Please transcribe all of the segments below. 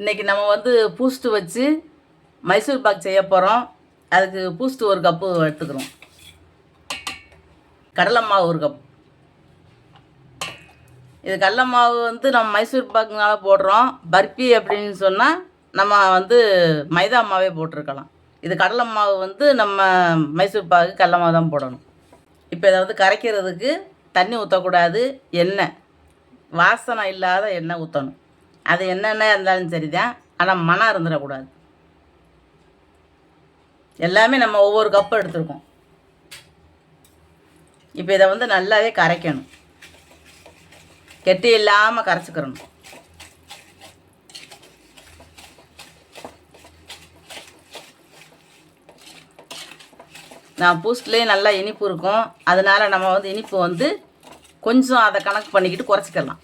இன்றைக்கி நம்ம வந்து பூஸ்ட்டு வச்சு மைசூர் பாக் செய்ய போகிறோம் அதுக்கு பூஸ்ட்டு ஒரு கப்பு எடுத்துக்கிறோம். கடலை மாவு ஒரு கப். இது கடலை மாவு வந்து நம்ம மைசூர் பாக்குனால போடுறோம். பர்பி அப்படின்னு சொன்னால் நம்ம வந்து மைதா மாவே போட்டிருக்கலாம். இது கடலை மாவு வந்து நம்ம மைசூர் பாக்கு கடலை மாவு தான் போடணும். இப்போ இதை வந்து கரைக்கிறதுக்கு தண்ணி ஊற்றக்கூடாது எண்ணெய். வாசனை இல்லாத எண்ணெய் ஊற்றணும் அது என்னென்ன இருந்தாலும் சரி தான் ஆனால் மனம் இருந்துடக்கூடாது. எல்லாமே நம்ம ஒவ்வொரு கப்பு எடுத்துருக்கோம். இப்போ இதை வந்து நல்லாவே கரைக்கணும். கெட்டி இல்லாமல் கரைச்சிக்கிறணும். நான் பூஸ்ட்லேயே நல்லா இனிப்பு இருக்கும். அதனால் நம்ம வந்து இனிப்பு வந்து கொஞ்சம் அதை கணக்கு பண்ணிக்கிட்டு குறைச்சிக்கலாம்.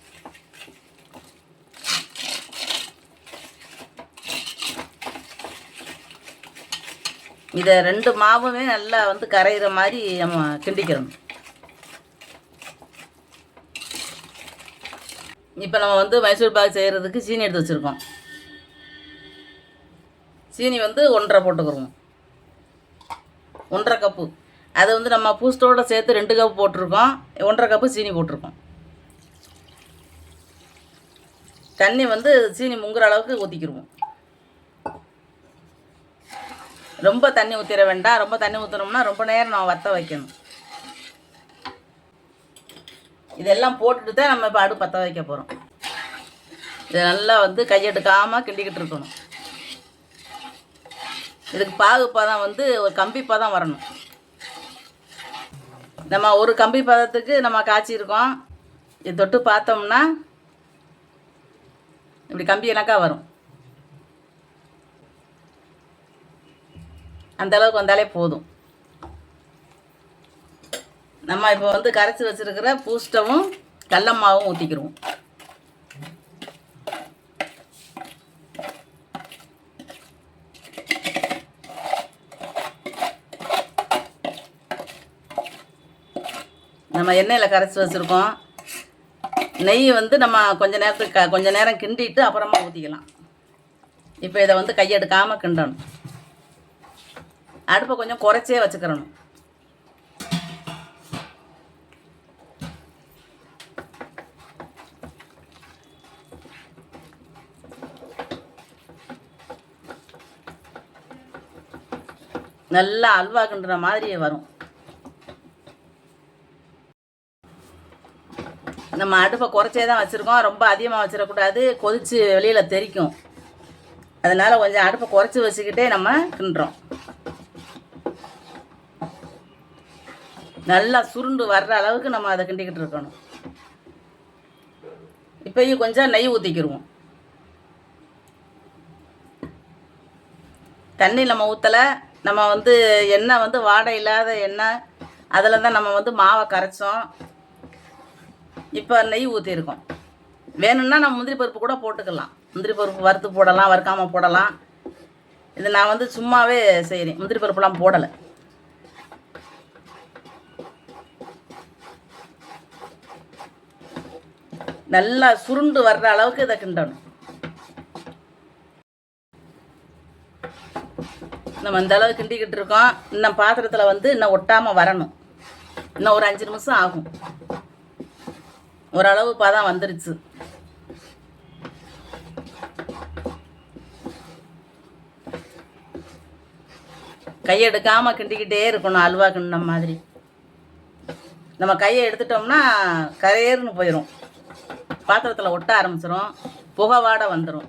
இதை ரெண்டு மாவுமே நல்லா வந்து கரையிற மாதிரி நம்ம கிண்டிக்கிறணும் இப்போ நம்ம வந்து மைசூர் பாக் செய்கிறதுக்கு சீனி எடுத்து வச்சுருக்கோம். சீனி வந்து ஒன்றரை போட்டுக்கிறோம். ஒன்றரை கப்பு. அது வந்து நம்ம பூஸ்டோடு சேர்த்து ரெண்டு கப் போட்டிருக்கோம். ஒன்றரை கப்பு சீனி போட்டிருக்கோம். தண்ணி வந்து சீனி முங்குற அளவுக்கு ஊற்றிக்கிடுவோம் ரொம்ப தண்ணி ஊற்றிட வேண்டாம் ரொம்ப தண்ணி ஊற்றுனோம்னா ரொம்ப நேரம் நம்ம வற்ற வைக்கணும். இதெல்லாம் போட்டுட்டு தான் நம்ம இப்போ அடுப்பு பற்ற வைக்க போகிறோம் இதை நல்லா வந்து கையெடுக்காமல் கிண்டிக்கிட்டு இருக்கணும். இதுக்கு பாகு பதம் வந்து ஒரு கம்பி பதம் வரணும். நம்ம ஒரு கம்பி பதத்துக்கு நம்ம காய்ச்சிருக்கோம். இது தொட்டு பார்த்தோம்னா இப்படி கம்பி எனக்கா வரும். அந்த அளவுக்கு வந்தாலே போதும். நம்ம இப்போ வந்து கரைச்சி வச்சுருக்கிற பூஸ்டவும் கல்லம்மாவும் ஊற்றிக்கிறோம் நம்ம எண்ணெயில் கரைச்சி வச்சுருக்கோம். நெய் வந்து நம்ம கொஞ்ச நேரத்துக்கு க கொஞ்ச நேரம் கிண்டிட்டு அப்புறமா ஊற்றிக்கலாம் இப்போ இதை வந்து கையெடுக்காமல் கிண்டணும். அடுப்பை கொஞ்சம் குறைச்சே வச்சுக்கிறணும். நல்லா அல்வா கிண்டுற வரும். நம்ம அடுப்பை குறைச்சே தான் வச்சுருக்கோம். ரொம்ப அதிகமாக வச்சிடக்கூடாது. கொதித்து வெளியில் தெறிக்கும் அதனால் கொஞ்சம் அடுப்பை குறைச்சி வச்சுக்கிட்டே நம்ம கிண்டுறோம். நல்லா சுருண்டு வர்ற அளவுக்கு நம்ம அதை கிண்டிக்கிட்டு இருக்கணும். இப்போயும் கொஞ்சம் நெய் ஊற்றிக்கிடுவோம் தண்ணி நம்ம ஊற்றலை நம்ம வந்து எண்ணெய் வந்து வாடை இல்லாத எண்ணெய் அதில் தான் நம்ம வந்து மாவை கரைச்சோம். இப்போ நெய் ஊற்றிருக்கோம் வேணும்னா நம்ம முந்திரி பருப்பு கூட போட்டுக்கலாம். முந்திரி பருப்பு வறுத்து போடலாம் வறுக்காமல் போடலாம். இது நான் வந்து சும்மாவே செய்கிறேன் முந்திரி பருப்புலாம் போடலை. நல்லா சுருண்டு வர்ற அளவுக்கு இதை கிண்டணும். நம்ம இந்த அளவு கிண்டிக்கிட்டு இருக்கோம். இன்னும் பாத்திரத்தில் வந்து இன்னும் ஒட்டாமல் வரணும். இன்னும் ஒரு அஞ்சு நிமிஷம் ஆகும். ஓரளவு பதம் வந்துருச்சு. கையெடுக்காமல் கிண்டிக்கிட்டே இருக்கணும். அல்வா கிண்டின மாதிரி. நம்ம கையை எடுத்துட்டோம்னா கரையேறுன்னு போயிடும் பாத்திரத்தில் ஒட்ட ஆரம்பிச்சிடும் புகை வந்துடும்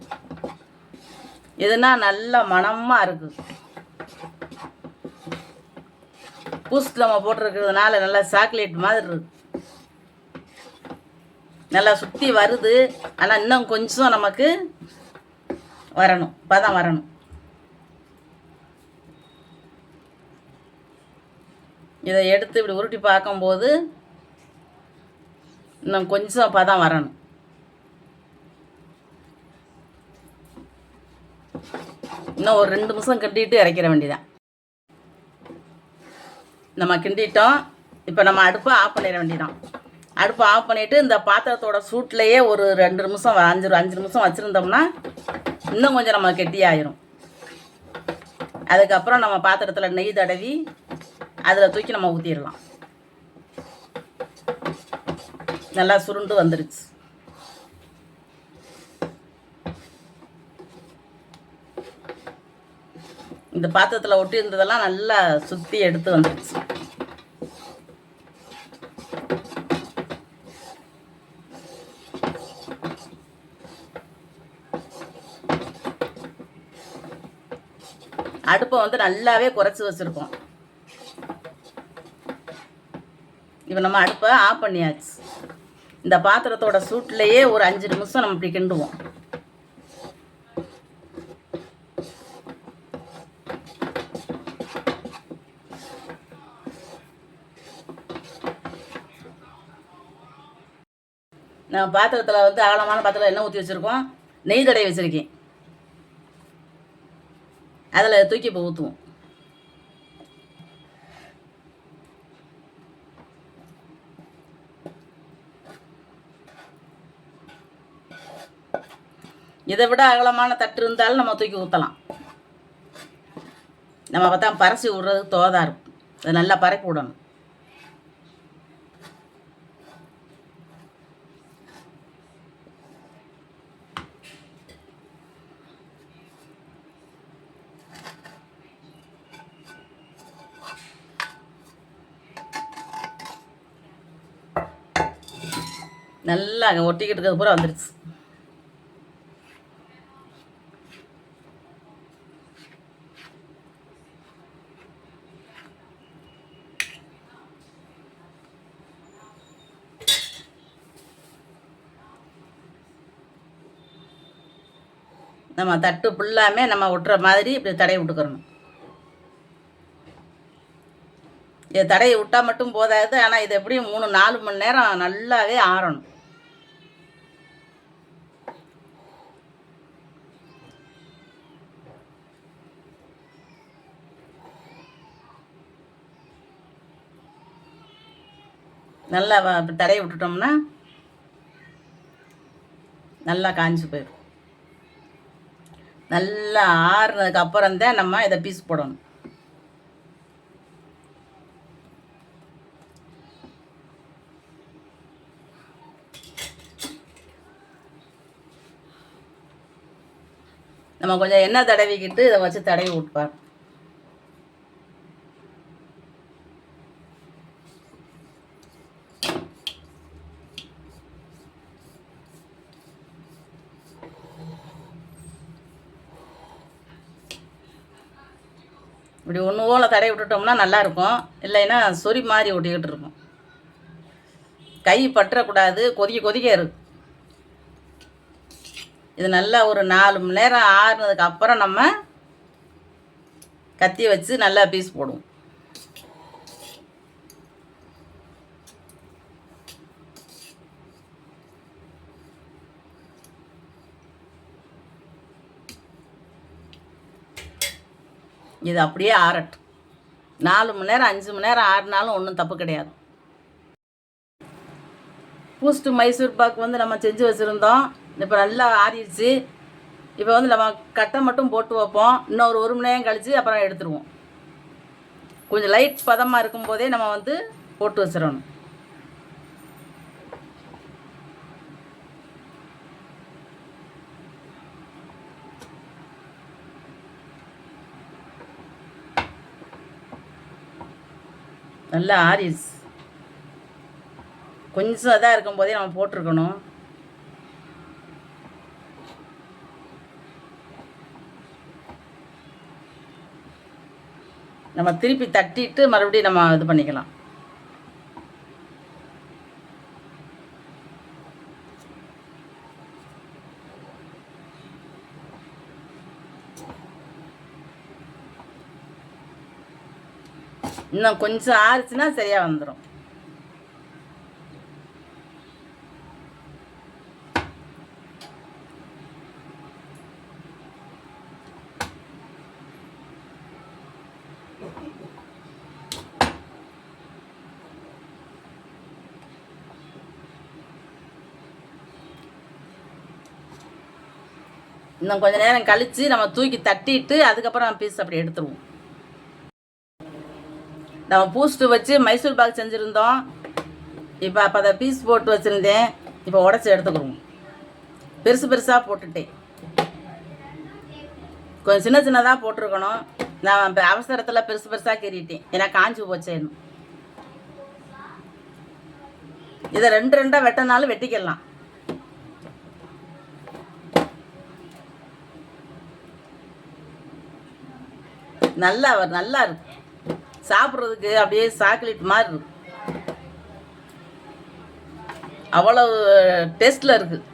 இதுனா நல்ல மனமாக இருக்குது பூஸ்ட் நம்ம போட்டிருக்கிறதுனால நல்லா சாக்லேட் மாதிரி இருக்கு. நல்லா சுற்றி வருது. ஆனால் இன்னும் கொஞ்சம் நமக்கு வரணும். பதம் வரணும். இதை எடுத்து இப்படி உருட்டி பார்க்கும்போது இன்னும் கொஞ்சம் பதம் வரணும். இன்னும் ஒரு ரெண்டு நிமிஷம் கிண்டிட்டு இறக்கிற வேண்டியதான் நம்ம கிண்டிட்டோம். இப்போ நம்ம அடுப்பை ஆஃப் பண்ணிட வேண்டியதான் அடுப்பை ஆஃப் பண்ணிவிட்டு இந்த பாத்திரத்தோட சூட்லேயே ஒரு ரெண்டு நிமிஷம் அஞ்சு அஞ்சு நிமிஷம் வச்சுருந்தோம்னா இன்னும் கொஞ்சம் நம்ம கெட்டியாயிரும். அதுக்கப்புறம் நம்ம பாத்திரத்தில் நெய் தடவி அதில் தூக்கி நம்ம ஊற்றிடலாம் நல்லா சுருண்டு வந்துருச்சு. இந்த பாத்திரத்தில் ஒட்டி இருந்ததெல்லாம் நல்லா சுற்றி எடுத்து வந்துருச்சு. அடுப்பை வந்து நல்லாவே குறைச்சி வச்சுருக்கோம். இப்போ நம்ம அடுப்பை ஆஃப் பண்ணியாச்சு. இந்த பாத்திரத்தோட சூட்லேயே ஒரு அஞ்சு நிமிஷம் நம்ம இப்படி கிண்டுவோம். நான் பாத்திரத்தில் வந்து அகலமான பாத்திரத்தில் எண்ணெய் ஊற்றி வச்சுருக்கோம். நெய் தடவை வச்சுருக்கேன். அதில் தூக்கி இப்போ ஊற்றுவோம் இதை விட அகலமான தட்டு இருந்தாலும் நம்ம தூக்கி ஊற்றலாம் நம்ம பார்த்தா பரசி விடுறது தோதா இருக்கும். அதை நல்லா பரப்பி விடணும். நல்லா அங்கே ஒட்டிக்கிட்டு இருக்கிறது பூரா வந்துருச்சு. நம்ம தட்டு ஃபுல்லாமே நம்ம விட்டுற மாதிரி இப்படி தடையை விட்டுக்கிறணும். இது தடையை விட்டால் மட்டும் போதாது ஆனால் இது எப்படியும் மூணு நாலு மணி நேரம் நல்லாவே ஆறணும். நல்லா தடைய தடவி விட்டுட்டோம்னா நல்லா காஞ்சி போயிடும். நல்லா ஆறுனதுக்கு அப்புறம் தான் நம்ம இதை பீஸ் போடணும். நம்ம கொஞ்சம் எண்ணெய் தடவிக்கிட்டு இதை வச்சு தடவி விட்பார் இப்படி தடை விட்டுட்டோம்னா நல்லா இருக்கும் இல்லைன்னா சொறி மாதிரி ஒட்டிக்கிட்டு இருக்கும். கை பற்றக்கூடாது கொதிக்க கொதிக்க இருக்கு. இது நல்லா ஒரு நாலு மணி நேரம் ஆறுனதுக்கு அப்புறம் நம்ம கத்தி வச்சு நல்லா பீஸ் போடுவோம். இது அப்படியே ஆரட்டும் நாலு மணி நேரம் அஞ்சு மணி நேரம் ஆடினாலும் ஒன்றும் தப்பு கிடையாது. பூஸ்ட்டு மைசூர் பாக் வந்து நம்ம செஞ்சு வச்சுருந்தோம். இப்போ நல்லா ஆறிடுச்சு. இப்போ வந்து நம்ம கட்டை மட்டும் போட்டு வைப்போம். இன்னொரு ஒரு மணி நேரம் கழித்து அப்புறம் எடுத்துருவோம். கொஞ்சம் லைட் பதமாக இருக்கும்போதே நம்ம வந்து போட்டு வச்சிடணும். நல்ல ஆரிஸ். கொஞ்சம் இதாக இருக்கும்போதே நம்ம போட்டிருக்கணும். நம்ம திருப்பி தட்டிட்டு மறுபடியும் நம்ம இது பண்ணிக்கலாம். இன்னும் கொஞ்சம் ஆறுச்சுன்னா சரியா வந்துடும் இன்னும் கொஞ்ச நேரம் கழிச்சு நம்ம தூக்கி தட்டிட்டு அதுக்கப்புறம் பீஸ் அப்படி எடுத்துருவோம். நம்ம பூஸ்ட்டு வச்சு மைசூர் பாக் செஞ்சுருந்தோம். இப்போ அப்போ அதை பீஸ் போட்டு வச்சுருந்தேன். இப்போ உடச்சி எடுத்துக்கிறோம் பெருசு பெருசாக போட்டுட்டேன். கொஞ்சம் சின்ன சின்னதாக போட்டிருக்கணும். நான் இப்போ அவசரத்தில் பெருசு பெருசாக கீறிட்டேன். ஏன்னா காஞ்சி போச்சேன்னு இதை ரெண்டு ரெண்டாக வெட்டினாலும் வெட்டிக்கலாம். நல்லா நல்லா இருக்கு. சாப்பிட்றதுக்கு அப்படியே சாக்லேட் மாதிரி இருக்கு அவ்வளவு டேஸ்ட்டில் இருக்குது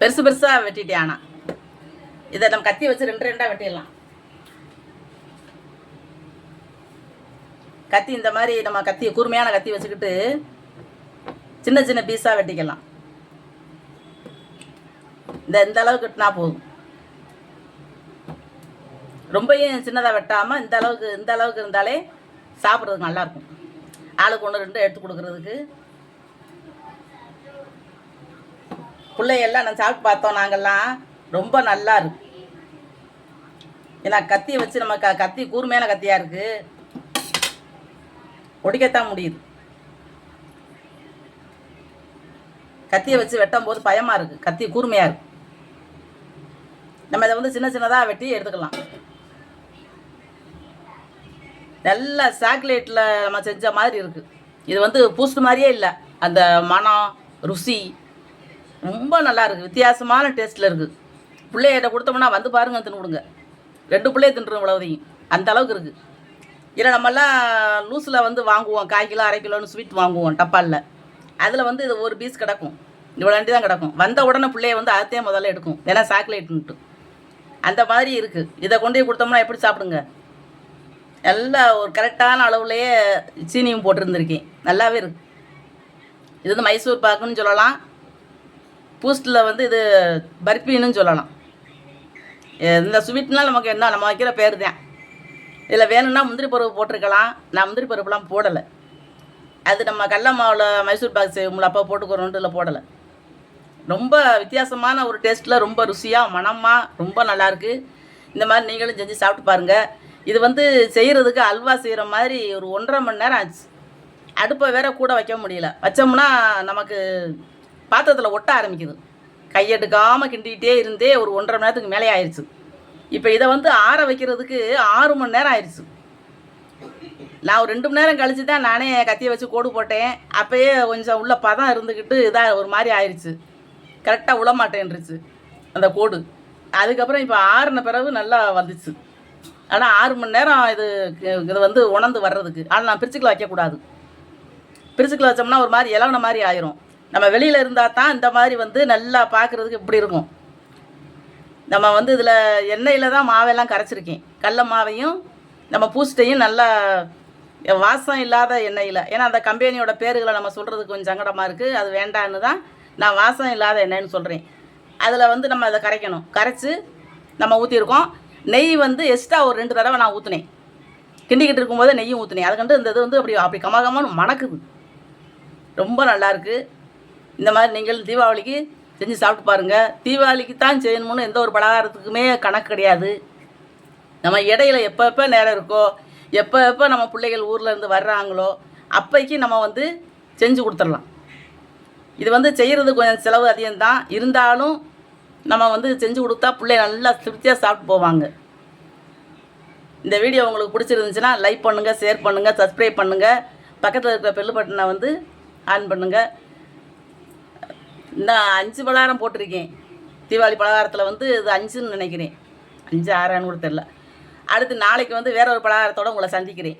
பெருசு பெருசாக வெட்டிட்டேன் ஆனால் இதை நம்ம கத்தி வச்சு ரெண்டு ரெண்டாக வெட்டிடலாம். கத்தி இந்த மாதிரி நம்ம கத்தி கூர்மையான கத்தி வச்சுக்கிட்டு சின்ன சின்ன பீஸாக வெட்டிக்கலாம். இந்த இந்த அளவுக்கு வெட்டினா போதும். ரொம்பையும் சின்னதாக வெட்டாமல் இந்த அளவுக்கு இந்த அளவுக்கு இருந்தாலே சாப்பிட்றதுக்கு நல்லாயிருக்கும். ஆளுக்கு ஒன்று ரெண்டு எடுத்து கொடுக்குறதுக்கு. பிள்ளையெல்லாம் நான் சாப்பிட்டு பார்த்தோம் நாங்கள்லாம் ரொம்ப நல்லா இருக்கு. ஏன்னா கத்தியை வச்சு நம்ம க கத்தி கூர்மையான கத்தியாக இருக்குது ஒடிக்கத்தான் முடியுது. கத்தியை வச்சு வெட்டும் போது பயமாக இருக்குது கத்தி கூர்மையாக இருக்குது நம்ம இதை வந்து சின்ன சின்னதாக வெட்டி எடுத்துக்கலாம். நல்ல சாக்லேட்டில் நம்ம செஞ்ச மாதிரி இருக்குது இது வந்து பூஸ்ட் மாதிரியே இல்லை. அந்த மனம் ருசி ரொம்ப நல்லா இருக்குது வித்தியாசமான டேஸ்ட்டில் இருக்குது பிள்ளைகிட்ட கொடுத்தோம்னா வந்து பாருங்கள் தின்னு கொடுங்க. ரெண்டு பிள்ளைய தின்றும் இவ்வளோதையும் அந்த அளவுக்கு இருக்குது இல்லை நம்மெல்லாம் லூஸில் வந்து வாங்குவோம். கால் கிலோ அரை கிலோன்னு ஸ்வீட் வாங்குவோம் டப்பாலில் அதில் வந்து இது ஒரு பீஸ் கிடக்கும். இவ்வளோ தான் கிடக்கும். வந்த உடனே பிள்ளைய வந்து அதே முதல்ல எடுக்கும். ஏன்னா சாக்லேட்ன்ட்டு அந்த மாதிரி இருக்குது இதை கொண்டு போய் கொடுத்தோம்னா எப்படி சாப்பிடுங்க? நல்லா ஒரு கரெக்டான அளவுலேயே சீனியும் போட்டிருந்துருக்கேன். நல்லாவே இருக்கு. இது வந்து மைசூர் பாக்குன்னு சொல்லலாம். பூஸ்டில் வந்து இது பர்ஃபின்னு சொல்லலாம். இந்த ஸ்வீட்னால் நமக்கு என்ன நம்ம வைக்கிற பேர் தான். இதில் வேணும்னா முந்திரி பருப்பு போட்டிருக்கலாம். நான் முந்திரி பருப்புலாம் போடலை. அது நம்ம கடல மாவில் மைசூர் பாக் செய்வோம்ல அப்போ போட்டுக்கிறோன்ட்டு இல்லை போடலை. ரொம்ப வித்தியாசமான ஒரு டேஸ்ட்டில் ரொம்ப ருசியாக மணமாக ரொம்ப நல்லாயிருக்கு இந்த மாதிரி நீங்களும் செஞ்சு சாப்பிட்டு பாருங்கள் இது வந்து செய்கிறதுக்கு அல்வா செய்கிற மாதிரி ஒரு ஒன்றரை மணி நேரம் ஆச்சு. அடுப்பை வேற கூட வைக்க முடியல. வச்சோம்னா நமக்கு பாத்திரத்தில் ஒட்ட ஆரம்பிக்குது. கையெடுக்காமல் கிண்டிக்கிட்டே இருந்தே ஒரு ஒன்றரை மணி நேரத்துக்கு மேலே ஆயிடுச்சு இப்போ இதை வந்து ஆற வைக்கிறதுக்கு ஆறு மணி நேரம் ஆயிடுச்சு நான் ஒரு ரெண்டு மணி நேரம் கழிச்சு தான் நானே கத்தியை வச்சு கோடு போட்டேன். அப்போயே கொஞ்சம் உள்ள பதம் இருந்துக்கிட்டு இதாக ஒரு மாதிரி ஆயிடுச்சு கரெக்டாக உளமாட்டேன்ருச்சு அந்த கோடு. அதுக்கப்புறம் இப்போ ஆறுன பிறகு நல்லா வந்துச்சு. ஆனால் ஆறு மணி நேரம் இது இது வந்து உணர்ந்து வர்றதுக்கு. ஆனால் நான் பிரிச்சுக்கில் வைக்கக்கூடாது பிரிச்சுக்கில் வச்சோம்னா ஒரு மாதிரி இலவன மாதிரி ஆயிரும். நம்ம வெளியில் இருந்தால் தான் இந்த மாதிரி வந்து நல்லா பார்க்குறதுக்கு இப்படி இருக்கும். நம்ம வந்து இதில் எண்ணெயில் தான் மாவெல்லாம் கரைச்சிருக்கேன். கடல மாவையும் நம்ம பூஸ்ட்டையும் நல்லா வாசம் இல்லாத எண்ணெயில். ஏன்னா அந்த கம்பெனியோட பேர்களை நம்ம சொல்கிறதுக்கு கொஞ்சம் சங்கடமாக இருக்குது அது வேண்டான்னு தான் நான் வாசம் இல்லாத எண்ணெய்னு சொல்கிறேன் அதில் வந்து நம்ம அதை கரைக்கணும். கரைச்சி நம்ம ஊற்றிருக்கோம் நெய் வந்து எக்ஸ்ட்ரா ஒரு ரெண்டு தடவை நான் ஊற்றினேன் கிண்டிக்கிட்டு இருக்கும்போது நெய்யும் ஊற்றினேன் அதுக்கண்டு இந்த இது வந்து அப்படி அப்படி கமகமன்னு மணக்குது. ரொம்ப நல்லாயிருக்கு இந்த மாதிரி நீங்கள் தீபாவளிக்கு செஞ்சு சாப்பிட்டு பாருங்கள் தீபாவளிக்கு தான் செய்யணும்னு எந்த ஒரு பலகாரத்துக்குமே கணக்கு கிடையாது. நம்ம இடையில எப்போ எப்போ நேரம் இருக்கோ எப்போ எப்போ நம்ம பிள்ளைகள் ஊரில் இருந்து வர்றாங்களோ அப்போக்கி நம்ம வந்து செஞ்சு கொடுத்துடலாம். இது வந்து செய்கிறது கொஞ்சம் செலவு அதிகம்தான். இருந்தாலும் நம்ம வந்து செஞ்சு கொடுத்தா பிள்ளை நல்லா திருப்தியாக சாப்பிட்டு போவாங்க. இந்த வீடியோ உங்களுக்கு பிடிச்சிருந்துச்சுன்னா லைக் பண்ணுங்கள் ஷேர் பண்ணுங்கள் சப்ஸ்கிரைப் பண்ணுங்கள் பக்கத்தில் இருக்கிற பெல்லு பட்டனை வந்து ஆன் பண்ணுங்கள் இந்த அஞ்சு பலகாரம் போட்டிருக்கேன். தீபாவளி பலகாரத்தில் வந்து இது அஞ்சுன்னு நினைக்கிறேன். அஞ்சு ஆறான்னு கூட தெரில அடுத்து நாளைக்கு வந்து வேற ஒரு பலகாரத்தோடு உங்களை சந்திக்கிறேன்.